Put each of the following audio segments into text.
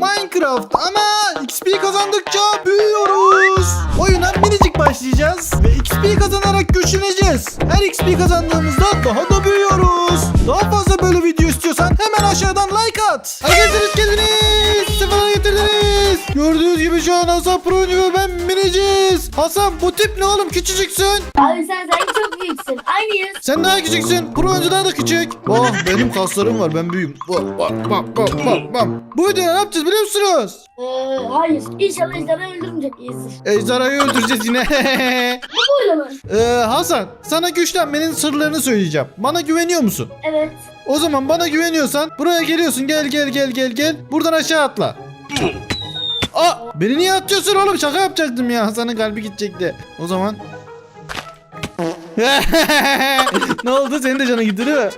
Minecraft ama XP kazandıkça büyüyoruz. Oyuna minicik başlayacağız ve XP kazanarak güçleneceğiz. Her XP kazandığımızda daha da büyüyoruz. Daha fazla böyle video istiyorsan hemen aşağıdan like at. Hadi getirdiniz geldiniz. Gördüğünüz gibi şu an Hasan Pro'ncu ve ben miniciz. Hasan bu tip ne oğlum küçücüksün. Abi sen sanki çok büyüksün. Aynıyız. Sen daha küçüksün. Pro daha da küçük. Oh benim kaslarım var ben büyüğüm. Bak bak bak bak bak bak. Bu videoda ne yapacağız biliyor musunuz? Ee, hayır. İnşallah ejderha öldürmeyeceksiniz. Ejderhayı öldüreceğiz yine. Bu böyle mi? ee, Hasan sana güçlenmenin sırlarını söyleyeceğim. Bana güveniyor musun? Evet. O zaman bana güveniyorsan buraya geliyorsun gel gel gel gel gel. Buradan aşağı atla. Aa, beni niye atıyorsun oğlum? Şaka yapacaktım ya. Hasan'ın kalbi gidecekti. O zaman. ne oldu? Senin de canın gitti değil mi?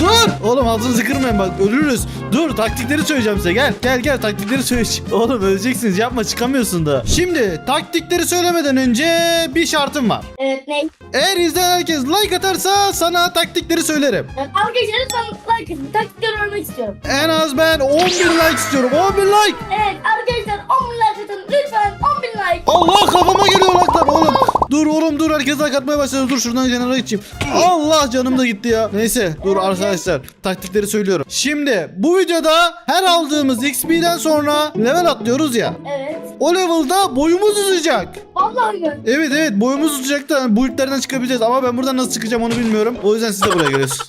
Dur! Oğlum ağzınızı kırmayın bak ölürüz. Dur taktikleri söyleyeceğim size gel. Gel gel taktikleri söyleyeceğim. Oğlum öleceksiniz yapma çıkamıyorsun da. Şimdi taktikleri söylemeden önce bir şartım var. Evet ne? Eğer izleyen herkes like atarsa sana taktikleri söylerim. Ee, Arkadaşlar lütfen like atın. Taktikleri öğrenmek istiyorum. En az ben 11 like istiyorum. 11 like. Evet arkadaşlar 10 bin like atın. Lütfen 10 bin like. Allah kafama geliyor like'lar oğlum. Dur oğlum dur herkes like atmaya başladı. Dur şuradan kenara geçeyim. Allah canım da gitti ya. Neyse dur arkadaşlar taktikleri söylüyorum. Şimdi bu videoda her aldığımız XP'den sonra level atlıyoruz ya. Evet. O level'da boyumuz uzayacak. Vallahi mi? Evet evet boyumuz uzayacak da bu iplerden çıkabileceğiz ama ben buradan nasıl çıkacağım onu bilmiyorum. O yüzden siz de buraya geliyorsunuz.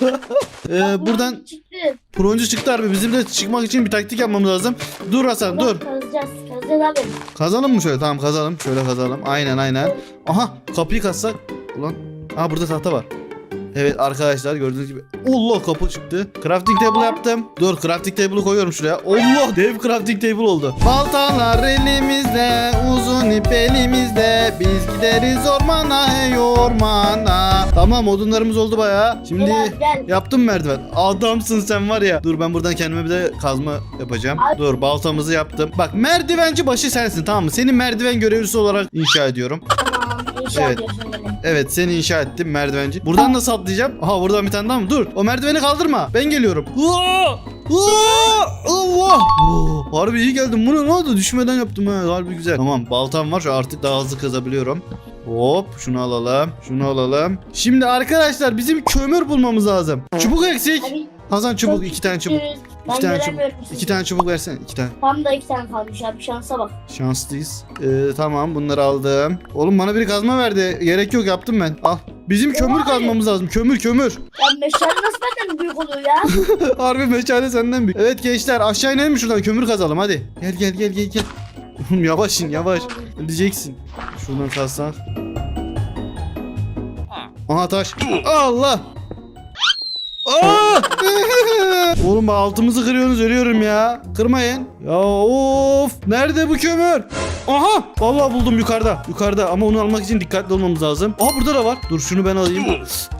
Ee, buradan Çıktı. oyuncu çıktı harbi. Bizim de çıkmak için bir taktik yapmamız lazım. Dur Hasan dur. Kazacağız. Kazacağız abi. Kazalım mı şöyle? Tamam kazalım. Şöyle kazalım. Aynen aynen. Aha kapıyı kazsak. Ulan. Aa burada tahta var. Evet arkadaşlar gördüğünüz gibi. Allah kapı çıktı. Crafting table yaptım. Dur crafting table'ı koyuyorum şuraya. Allah dev crafting table oldu. Baltalar elimizde, uzun ip elimizde. Biz gideriz ormana hey ormana. Tamam odunlarımız oldu bayağı. Şimdi abi, gel. yaptım merdiven. Adamsın sen var ya. Dur ben buradan kendime bir de kazma yapacağım. Abi- Dur baltamızı yaptım. Bak merdivenci başı sensin tamam mı? Seni merdiven görevlisi olarak inşa ediyorum. İnşa Evet. ediyorsun beni. Evet seni inşa ettim merdivenci. Buradan nasıl atlayacağım? Aha buradan bir tane daha mı? Dur o merdiveni kaldırma. Ben geliyorum. Aa! Aa! Allah! Oo, harbi iyi geldim. Bunu ne oldu? Düşmeden yaptım ha. Harbi güzel. Tamam baltam var. Şu artık daha hızlı kazabiliyorum. Hop şunu alalım. Şunu alalım. Şimdi arkadaşlar bizim kömür bulmamız lazım. Çubuk eksik. Hasan çubuk iki tane çubuk. Üzgünüz. İki Ben tane çubuk. göremiyorum sizi. İki tane çubuk versene. iki tane. Tam da iki tane kalmış abi. Şansa bak. Şanslıyız. Ee, tamam bunları aldım. Oğlum bana biri kazma verdi. Gerek yok yaptım ben. Al. Bizim kömür Vay. kazmamız lazım. Kömür kömür. Ya meşale nasıl benden büyük oluyor ya? Harbi meşale senden büyük. Evet gençler aşağı inelim mi şuradan kömür kazalım hadi. Gel gel gel gel gel. Oğlum yavaş in yavaş. Öleceksin. Şuradan kazsak. Aha taş. Allah. Oğlum bak altımızı kırıyorsunuz ölüyorum ya. Kırmayın. Ya of. Nerede bu kömür? Aha. Vallahi buldum yukarıda. Yukarıda ama onu almak için dikkatli olmamız lazım. Aha burada da var. Dur şunu ben alayım.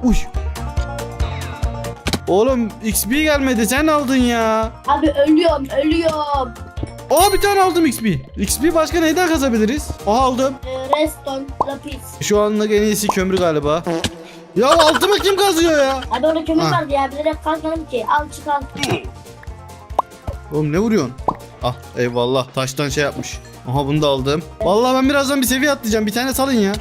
Uy. Oğlum XP gelmedi sen aldın ya. Abi ölüyorum ölüyorum. Aa bir tane aldım XP. XP başka neyden kazabiliriz? Aha aldım. Ee, Reston, lapis. Şu anlık en iyisi kömür galiba. Ya altıma kim kazıyor ya? Abi orada kömür Ha. ya. Bilerek kalkmadım ki. Al çık al. Oğlum ne vuruyorsun? Ah eyvallah taştan şey yapmış. Aha bunu da aldım. Vallahi ben birazdan bir seviye atlayacağım. Bir tane salın ya.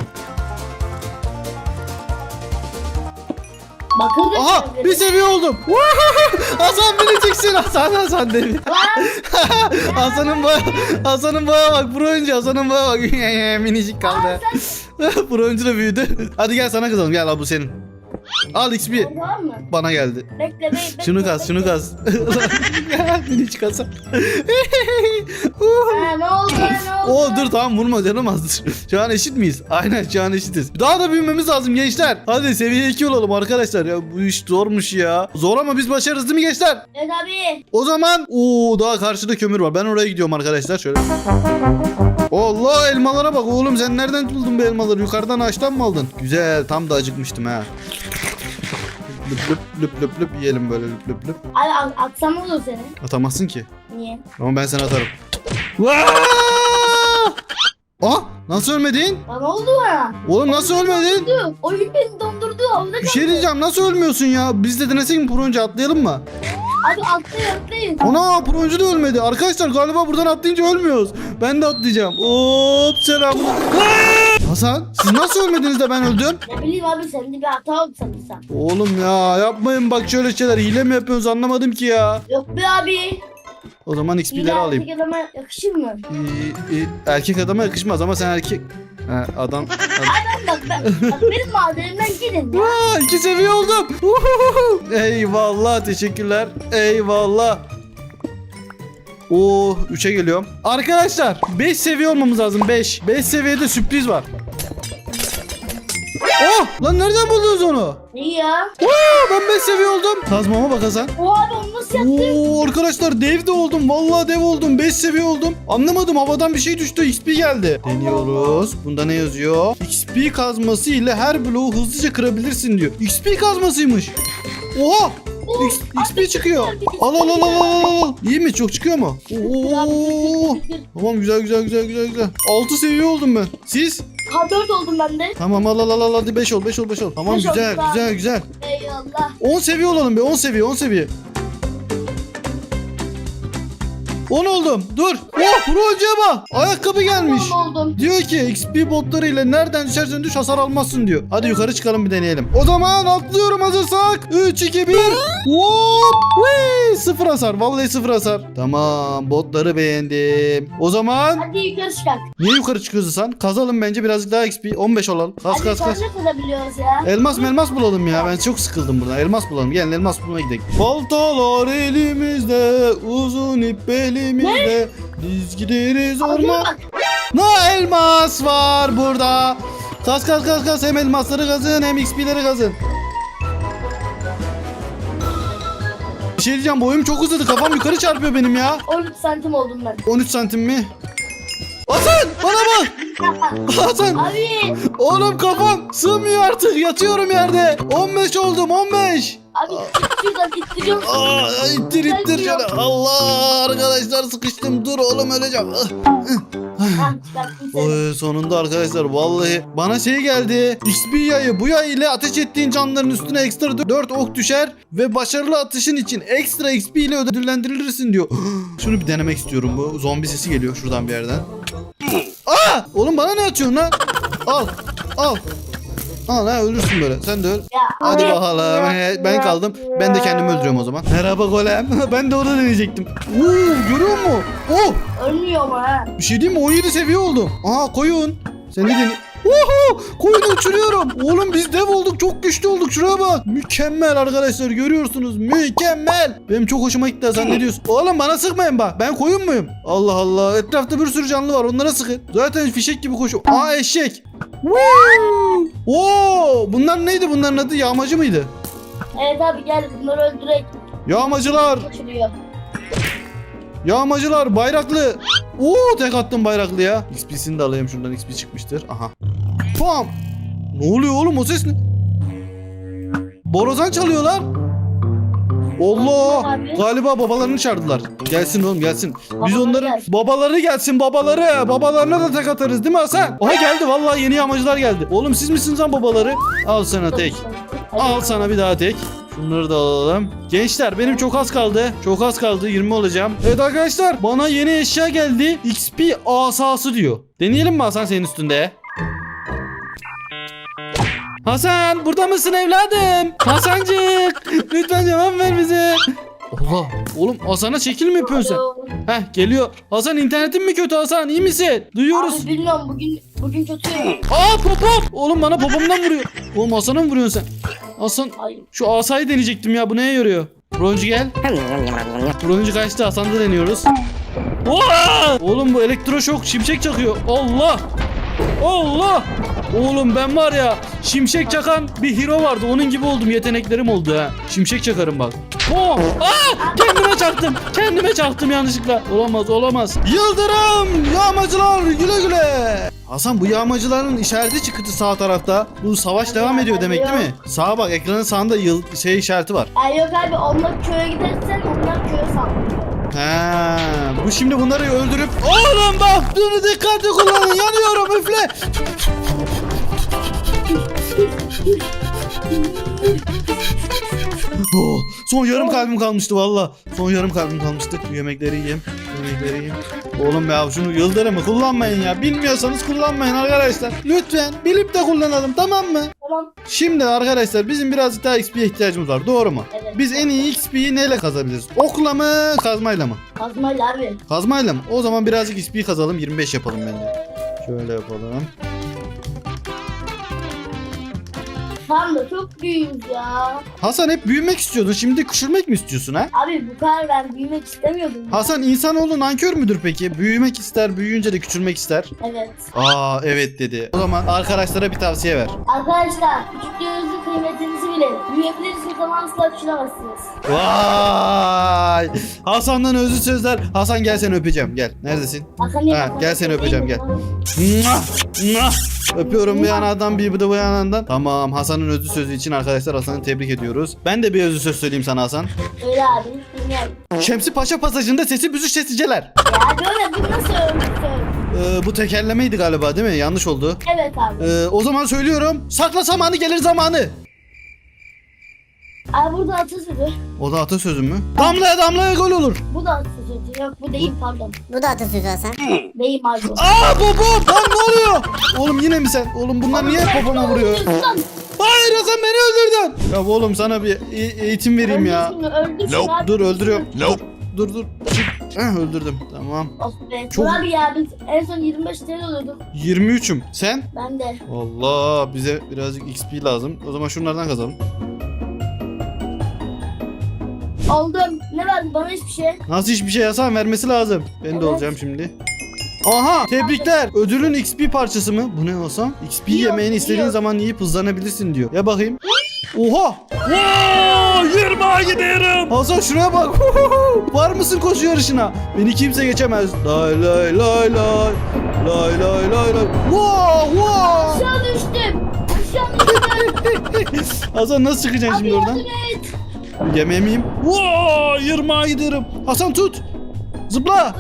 Bakın Aha bir seviye oldum. Hasan beni çeksin Hasan Hasan dedi. Hasan'ın boya Hasan'ın boya bak pro oyuncu Hasan'ın boya bak minicik kaldı. pro oyuncu da büyüdü. Hadi gel sana kazalım gel al bu senin. Al XP tamam mı? bana geldi. Bekle bekle. Şunu bekle, kaz şunu kaz. Hasan. Ha, ne oldu ne oldu? Oo dur tamam vurma canım azdır. Şu an eşit miyiz? Aynen şu an eşitiz. Daha da büyümemiz lazım gençler. Hadi seviye 2 olalım arkadaşlar. Ya bu iş zormuş ya. Zor ama biz başarırız değil mi gençler? Evet abi. O zaman o daha karşıda kömür var. Ben oraya gidiyorum arkadaşlar şöyle. Allah elmalara bak oğlum sen nereden buldun bu elmaları? Yukarıdan ağaçtan mı aldın? Güzel tam da acıkmıştım ha. Lüp lüp lüp lüp lüp yiyelim böyle lüp lüp lüp. Abi at- atsam olur seni? Atamazsın ki. Niye? Ama ben sana atarım. Vaa! Aa nasıl ölmedin? Ne oldu bana? Oğlum nasıl ölmedin? Dur, Oyun beni dondurdu. Havada Bir şey diyeceğim nasıl ölmüyorsun ya? Biz de denesek mi pro önce atlayalım mı? Abi atlayın atlayın. Ana broncu da ölmedi. Arkadaşlar galiba buradan atlayınca ölmüyoruz. Ben de atlayacağım. Hop selam. Hasan siz nasıl ölmediniz de ben öldüm? Ne bileyim abi sende bir hata oldu sanırsam. Oğlum ya yapmayın bak şöyle şeyler. Hile mi yapıyorsunuz anlamadım ki ya. Yok be abi. O zaman XP'leri alayım. erkek adama yakışır mı? Ee, e, erkek adama yakışmaz ama sen erkek... Ha, adam... bak, ben, bak benim madenimden gidin ya. Aa, iki seviye oldum. Uhuhu. Eyvallah teşekkürler. Eyvallah. Oo 3'e geliyorum. Arkadaşlar 5 seviye olmamız lazım 5. 5 seviyede sürpriz var. Oh lan nereden buldunuz onu? İyi ya. Aa, ben 5 seviye oldum. Kazmama bak Hasan. O abi onu nasıl yaptın? Oo arkadaşlar dev de oldum. Vallahi dev oldum. 5 seviye oldum. Anlamadım havadan bir şey düştü. XP geldi. Deniyoruz. Bunda ne yazıyor? XP kazması ile her bloğu hızlıca kırabilirsin diyor. XP kazmasıymış. Oha! X- XP çıkıyor. Al al al al al al. İyi mi? Çok çıkıyor mu? Oo. Tamam güzel güzel güzel güzel güzel. 6 seviye oldum ben. Siz? K4 oldum ben de. Tamam al al al al hadi 5 ol 5 ol 5 ol. Tamam Beş güzel olduk abi. güzel güzel. Eyvallah. 10 seviye olalım be 10 seviye 10 seviye. 10 oldum. Dur. Oh Roca bak. Ayakkabı gelmiş. On oldum. Diyor ki XP botları ile nereden düşersen düş hasar almazsın diyor. Hadi yukarı çıkalım bir deneyelim. O zaman atlıyorum hazırsak. 3 2 1. Hop! Whee! Sıfır hasar. Vallahi sıfır hasar. Tamam botları beğendim. O zaman Hadi yukarı çıkak. niye yukarı çıkıyoruz sen? Kazalım bence birazcık daha XP. 15 olalım. Kaz Hadi kaz kaz. sonra kazabiliyoruz ya. Elmas melmas bulalım ya. Ben çok sıkıldım buradan. Elmas bulalım. Gelin elmas bulmaya gidelim. Baltalar elimizde, uzun ip elimizde. Biz gideriz orman. Na elmas var burada. Kaz kaz kaz kaz hem elmasları kazın hem XP'leri kazın. Bir şey diyeceğim boyum çok uzadı kafam yukarı çarpıyor benim ya. 13 santim oldum ben. 13 santim mi? Hasan bana bak. Hasan Abi. oğlum kafam sığmıyor artık yatıyorum yerde. 15 oldum 15. Abi şuradan ittiriyorum. Aa, ittir ittir şöyle. Allah arkadaşlar sıkıştım dur oğlum öleceğim. Ah. Seni. Oy, sonunda arkadaşlar vallahi bana şey geldi. XP yayı bu yay ile ateş ettiğin canların üstüne ekstra 4 ok düşer ve başarılı atışın için ekstra XP ile ödüllendirilirsin diyor. Şunu bir denemek istiyorum bu zombi sesi geliyor şuradan bir yerden. Aa! Oğlum bana ne atıyorsun lan? Al. Al. Al ha ölürsün böyle. Sen de öl. Hadi bakalım. He, Ben kaldım. Ben de kendimi öldürüyorum o zaman. Merhaba golem. ben de onu deneyecektim. Oo, görüyor musun? Oh! Ölmüyor ha. Bir şey diyeyim mi? 17 seviye oldum. Aa koyun. Sen de dene... Oho! Koyunu uçuruyorum. Oğlum biz dev olduk. Çok güçlü olduk. Şuraya bak. Mükemmel arkadaşlar. Görüyorsunuz. Mükemmel. Benim çok hoşuma gitti. Sen ne diyorsun? Oğlum bana sıkmayın bak. Ben koyun muyum? Allah Allah. Etrafta bir sürü canlı var. Onlara sıkın. Zaten fişek gibi koşuyor. Aa eşek. Woo! Oo! Bunlar neydi? Bunların adı yağmacı mıydı? Evet abi gel bunları öldürek. Yağmacılar. Kaçırıyor. Yağmacılar bayraklı. Oo tek attım bayraklıya. XP'sini de alayım şuradan XP çıkmıştır. Aha. Pam. Ne oluyor oğlum o ses ne? Borazan çalıyorlar. Allah! Galiba babalarını çağırdılar. Gelsin oğlum gelsin. Biz onların babaları gelsin babaları. Babalarına da tek atarız değil mi Hasan? Aha geldi vallahi yeni yağmacılar geldi. Oğlum siz misiniz lan babaları? Al sana tek. Al sana bir daha tek. Şunları da alalım. Gençler benim çok az kaldı. Çok az kaldı. 20 olacağım. Evet arkadaşlar bana yeni eşya geldi. XP asası diyor. Deneyelim mi Hasan senin üstünde? Hasan burada mısın evladım? Hasancık lütfen cevap ver bize. Allah oğlum Hasan'a çekil mi yapıyorsun sen? Heh geliyor. Hasan internetin mi kötü Hasan iyi misin? Duyuyoruz. Abi bilmiyorum bugün bugün kötü. Aa popom. Oğlum bana popomdan vuruyor. Oğlum Hasan'a mı vuruyorsun sen? Hasan şu asayı deneyecektim ya bu neye yarıyor? Broncu gel. Broncu kaçtı Hasan'da deniyoruz. Oha! Oğlum bu elektroşok şimşek çakıyor. Allah! Allah! Oğlum ben var ya şimşek çakan bir hero vardı. Onun gibi oldum. Yeteneklerim oldu ha. Şimşek çakarım bak. Oh! Aa! Kendime çaktım. Kendime çaktım yanlışlıkla. Olamaz olamaz. Yıldırım! Yağmacılar güle güle. Hasan bu yağmacıların işareti çıktı sağ tarafta. Bu savaş devam ediyor demek değil mi? Sağa bak ekranın sağında yıl şey işareti var. Ay yok abi onlar köye gidersen onlar köye saldırıyor. Ha, bu şimdi bunları öldürüp Oğlum bak bunu dikkatli kullanın yanıyorum üfle Oh, son yarım kalbim kalmıştı valla. Son yarım kalbim kalmıştı. Bu yemekleri yiyeyim. Yiyeyim. Oğlum ya şunu yıldırımı kullanmayın ya. Bilmiyorsanız kullanmayın arkadaşlar. Lütfen bilip de kullanalım tamam mı? Tamam. Şimdi arkadaşlar bizim birazcık daha XP'ye ihtiyacımız var. Doğru mu? Evet. Biz en iyi XP'yi neyle kazabiliriz? Okla mı kazmayla mı? Kazmayla abi. Kazmayla mı? O zaman birazcık XP kazalım 25 yapalım bence. Şöyle yapalım. Tam da çok büyüğüz ya. Hasan hep büyümek istiyordun. Şimdi küçülmek mi istiyorsun ha? Abi bu kadar ben büyümek istemiyordum. Hasan insanoğlu nankör müdür peki? Büyümek ister, büyüyünce de küçülmek ister. Evet. Aa evet dedi. O zaman arkadaşlara bir tavsiye ver. Arkadaşlar küçüklüğünüzün kıymetinizi bilin. Büyüyebilirsiniz ama asla küçülemezsiniz. Vay! Hasan'dan özlü sözler. Hasan gel seni öpeceğim. Gel. Neredesin? Hakan Ha, gel seni öpeceğim, gel. bakıyorsun? Mwah! Öpüyorum bir yandan bir de bu yandan. Tamam Hasan'ın özlü sözü için arkadaşlar Hasan'ı tebrik ediyoruz. Ben de bir özlü söz söyleyeyim sana Hasan. Öyle abi. Bilmiyorum. Şemsi Paşa pasajında sesi büzüş sesiceler. Ya böyle bu nasıl öldük Ee, bu tekerlemeydi galiba değil mi? Yanlış oldu. Evet abi. Ee, o zaman söylüyorum. Sakla zamanı gelir zamanı. Abi burada atasözü. O da atasözü mü? Damlaya damlaya gol olur. Bu da atasözü. Yok bu değil pardon. Bu da atasözü Hasan. Değil abi. Aa babam lan ne oluyor? Oğlum yine mi sen? Oğlum bunlar niye babama vuruyor? Hayır Hasan beni öldürdün. Ya oğlum sana bir e- eğitim vereyim ya. Öldür şunu öldür şunu abi. Dur öldürüyorum. Nope. Dur dur. Heh, öldürdüm. Tamam. Of be. Çok- Dur abi ya biz en son 25 TL oluyorduk. 23'üm. Sen? Ben de. Allah bize birazcık XP lazım. O zaman şunlardan kazalım. Oldum. Verdin bana hiçbir şey. Nasıl hiçbir şey Hasan vermesi lazım. Ben de Evet. olacağım şimdi. Aha tebrikler. Ödülün XP parçası mı? Bu ne Hasan? XP Yiyor, yemeğini istediğin yiyor. zaman yiyip hızlanabilirsin diyor. Ya bakayım. Oha! Wow! 20'a gidiyorum. Hasan şuraya bak. Var mısın koşu yarışına? Beni kimse geçemez. Lay lay lay lay. Lay lay lay lay. Wow! Wow! Aşağı düştüm. Aşağı düştüm. Hasan nasıl çıkacaksın abi şimdi oradan? yardım et. Yememeyim. Wow! 20'a giderim. Hasan tut. Zıpla.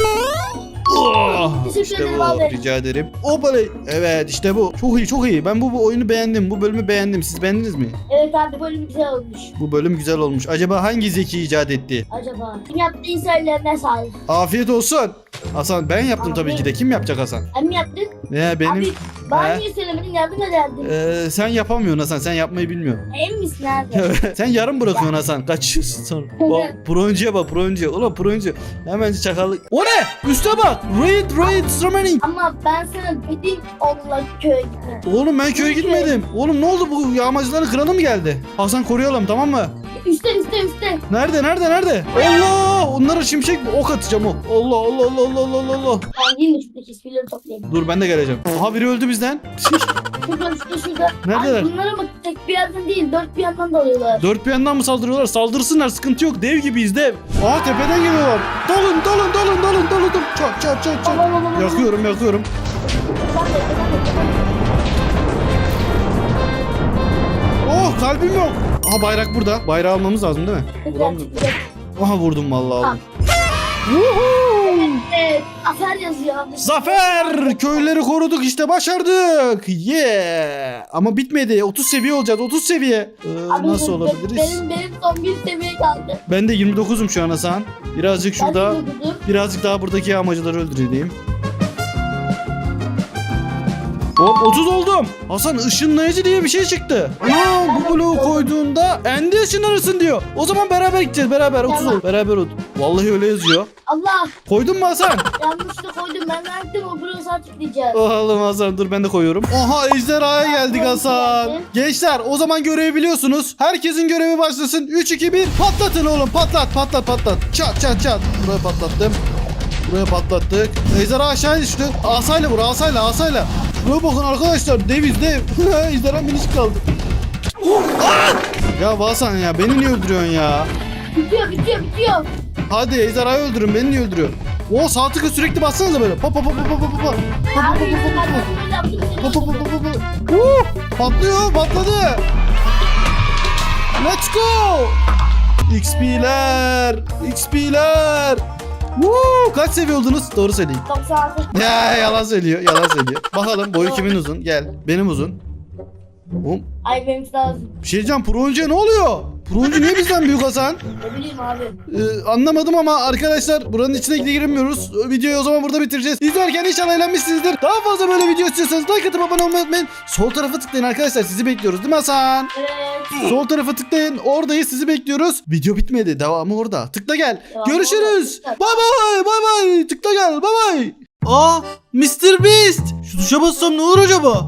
Oh, işte bu. abi. Rica ederim. Hoppalay. Evet işte bu. Çok iyi çok iyi. Ben bu, bu oyunu beğendim. Bu bölümü beğendim. Siz beğendiniz mi? Evet abi böyle güzel olmuş. Bu bölüm güzel olmuş. Acaba hangi zeki icat etti? Acaba. Yaptıysa ellerine sağlık. Afiyet olsun. Hasan ben yaptım tabii ki de. Kim yapacak Hasan? Sen mi yaptın? Ne benim? Abi bana He? niye söylemedin yardım ederdin. Ee, sen yapamıyorsun Hasan. Sen yapmayı bilmiyorsun. Emin misin abi? sen yarım bırakıyorsun Hasan. Kaçıyorsun sonra. Bak pro oyuncuya bak pro oyuncuya. Ulan pro oyuncu. Hemen çakallık. O ne? Üste bak. Raid raid summoning. Ama ben sana dedim onunla köye gitme. Oğlum ben köye gitmedim. Oğlum ne oldu bu yağmacıların kralı mı geldi? Hasan koruyalım tamam mı? Üstte üstte üstte. Nerede nerede nerede? Allah! Onlara şimşek ok atacağım o. Allah Allah Allah Allah Allah Allah. İspirleri toplayayım. Dur ben de geleceğim. Aha biri öldü bizden. Şurada şurada şurada. Neredeler? Abi bunlara bak tek bir yerden değil dört bir yandan dalıyorlar. Dört bir yandan mı saldırıyorlar? Saldırsınlar sıkıntı yok. Dev gibiyiz dev. Aa tepeden geliyorlar. Dalın dalın dalın dalın dalın. dalın. Çat çat çat çat. Aman, aman, aman. Yakıyorum yakıyorum. Sen de, sen de, sen de. Oh kalbim yok. Aha bayrak burada. Bayrağı almamız lazım değil mi? Güzel. Aha vurdum vallahi aldım. Evet, afer yazıyor abi. Zafer! Köyleri koruduk işte başardık. Yeah! Ama bitmedi. 30 seviye olacağız. 30 seviye. Ee, Abi, nasıl olabiliriz? Benim, benim son bir seviye kaldı. Ben de 29'um şu an Hasan. Birazcık şurada, Ben de durdum. birazcık daha buradaki yağmacıları öldüreyim. Hop 30 oldum. Hasan ışınlayıcı diye bir şey çıktı. Ana bu bloğu koyduğunda endi ışınlanırsın diyor. O zaman beraber gideceğiz beraber 30 ol. Beraber ol. Vallahi öyle yazıyor. Allah Koydun mu Hasan? yanlışlıkla koydum. Ben verdim o burası açık diyeceğiz. Oğlum Hasan dur ben de koyuyorum. Oha ejderhaya geldik Hasan. Gençler o zaman görevi biliyorsunuz. Herkesin görevi başlasın. 3 2 1 patlatın oğlum patlat patlat patlat. Çat çat çat. Buraya patlattım. Buraya patlattık. Ejderha aşağı düştü. Asayla vur asayla asayla. Şuraya bakın arkadaşlar deviz dev. Ejderha minicik kaldı. Ah! Ya Hasan ya beni niye öldürüyorsun ya? Bitiyor bitiyor bitiyor. Hadi ejderhayı öldürün beni niye öldürüyor? O sağ tıkı sürekli bassanıza böyle. Pa pa pa pa pa pa pa. Pa pa pa pa pa pa. Pa pa pa pa pa pa. Uh, patlıyor patladı. Let's go. XP'ler. XP'ler. Woo, kaç seviye oldunuz? Doğru söyleyin. 96. Ya yalan söylüyor, yalan söylüyor. Bakalım boyu kimin uzun? Gel. Benim uzun. Oğlum Ay benimki lazım. bir şey diyeceğim. Pro oyuncuya ne oluyor? Pro oyuncu niye bizden büyük Hasan? Ne bileyim abi. Ee, anlamadım ama arkadaşlar buranın içine giremiyoruz. Videoyu o zaman burada bitireceğiz. İzlerken inşallah eğlenmişsinizdir. Daha fazla böyle video istiyorsanız like atıp abone olmayı unutmayın. Sol tarafa tıklayın arkadaşlar. Sizi bekliyoruz değil mi Hasan? Evet. Sol tarafa tıklayın. Oradayız sizi bekliyoruz. Video bitmedi. Devamı orada. Tıkla gel. Devamı Görüşürüz. orada. Bay bay. Bay bay. Tıkla gel. Bay bay. Aa Mr. Beast. Şu tuşa bassam ne olur acaba?